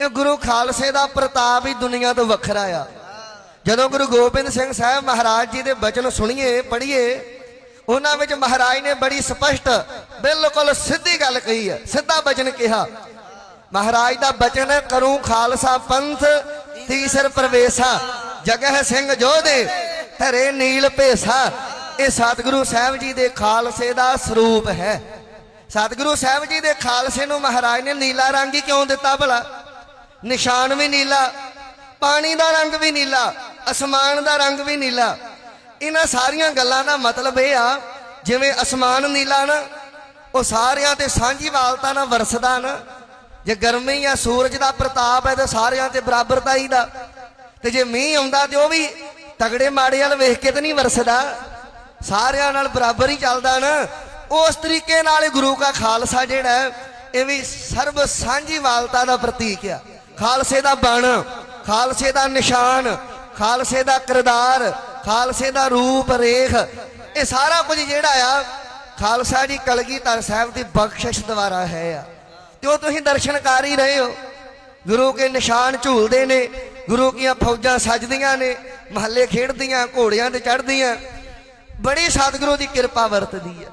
ਇਹ ਗੁਰੂ ਖਾਲਸੇ ਦਾ ਪ੍ਰਤਾਪ ਹੀ ਦੁਨੀਆ ਤੋਂ ਵੱਖਰਾ ਆ। ਜਦੋਂ ਗੁਰੂ ਗੋਬਿੰਦ ਸਿੰਘ ਸਾਹਿਬ ਮਹਾਰਾਜ ਜੀ ਦੇ ਬਚਨ ਸੁਣੀਏ, ਪੜ੍ਹੀਏ, ਉਹਨਾਂ ਵਿੱਚ ਮਹਾਰਾਜ ਨੇ ਬੜੀ ਸਪਸ਼ਟ, ਬਿਲਕੁਲ ਸਿੱਧੀ ਗੱਲ ਕਹੀ ਹੈ, ਸਿੱਧਾ ਬਚਨ ਕਿਹਾ। ਮਹਾਰਾਜ ਦਾ ਬਚਨ ਹੈ, ਕਰੂੰ ਖਾਲਸਾ ਪੰਥ, ਤੀਸਰ ਪ੍ਰਵੇਸ਼ਾ, ਜਗਹ ਸਿੰਘ ਜੋਧੇ, ਧਰੇ ਨੀਲ ਭੇਸਾ। ਇਹ ਸਤਿਗੁਰੂ ਸਾਹਿਬ ਜੀ ਦੇ ਖਾਲਸੇ ਦਾ ਸਰੂਪ ਹੈ। ਸਤਿਗੁਰੂ ਸਾਹਿਬ ਜੀ ਦੇ ਖਾਲਸੇ ਨੂੰ ਮਹਾਰਾਜ ਨੇ ਨੀਲਾ ਰੰਗ ਹੀ ਕਿਉਂ ਦਿੱਤਾ ਭਲਾ? ਨਿਸ਼ਾਨ ਵੀ ਨੀਲਾ, ਪਾਣੀ ਦਾ ਰੰਗ ਵੀ ਨੀਲਾ, ਅਸਮਾਨ ਦਾ ਰੰਗ ਵੀ ਨੀਲਾ। ਇਹਨਾਂ ਸਾਰੀਆਂ ਗੱਲਾਂ ਦਾ ਮਤਲਬ ਇਹ ਆ, ਜਿਵੇਂ ਅਸਮਾਨ ਨੀਲਾ ਨਾ, ਉਹ ਸਾਰਿਆਂ ਤੇ ਸਾਂਝੀ ਵਾਲਤਾ ਨਾਲ ਵਰਸਦਾ ਨਾ। ਜੇ ਗਰਮੀ ਆ ਸੂਰਜ ਦਾ ਪ੍ਰਤਾਪ ਹੈ ਤੇ ਸਾਰਿਆਂ ਤੇ ਬਰਾਬਰਤਾ ਹੀ ਦਾ। ਤੇ ਜੇ ਮੀਂਹ ਆਉਂਦਾ ਤੇ ਉਹ ਵੀ ਤਗੜੇ ਮਾੜੇ ਵਾਲ ਵੇਖ ਕੇ ਤੇ ਨਹੀਂ ਵਰਸਦਾ। ਸਾਰਿਆਂ ਨਾਲ ਬਰਾਬਰ ਹੀ ਚੱਲਦਾ ਨਾ। ਉਸ ਤਰੀਕੇ ਨਾਲ ਗੁਰੂ ਕਾ ਖਾਲਸਾ ਜਿਹੜਾ ਇਹ ਵੀ ਸਰਬ ਸਾਂਝੀ ਵਾਲਤਾ ਦਾ ਪ੍ਰਤੀਕ ਆ। ਖਾਲਸੇ ਦਾ ਬਣ, ਖਾਲਸੇ ਦਾ ਨਿਸ਼ਾਨ, ਖਾਲਸੇ ਦਾ ਕਿਰਦਾਰ, ਖਾਲਸੇ ਦਾ ਰੂਪ ਰੇਖ, ਇਹ ਸਾਰਾ ਕੁਝ ਜਿਹੜਾ ਆ, ਖਾਲਸਾ ਜੀ ਕਲਗੀਧਰ ਸਾਹਿਬ ਦੀ ਬਖਸ਼ਿਸ਼ ਦੁਆਰਾ ਹੈ ਆ। ਤੇ ਉਹ ਤੁਸੀਂ ਦਰਸ਼ਨ ਕਰ ਹੀ ਰਹੇ ਹੋ। ਗੁਰੂ ਕੇ ਨਿਸ਼ਾਨ ਝੂਲਦੇ ਨੇ, ਗੁਰੂ ਕੀਆਂ ਫੌਜਾਂ ਸਜਦੀਆਂ ਨੇ, ਮਹੱਲੇ ਖੇਡਦੀਆਂ, ਘੋੜਿਆਂ ਤੇ ਚੜ੍ਹਦੀਆਂ। ਬੜੀ ਸਤਿਗੁਰੂ ਦੀ ਕਿਰਪਾ ਵਰਤਦੀ ਆ।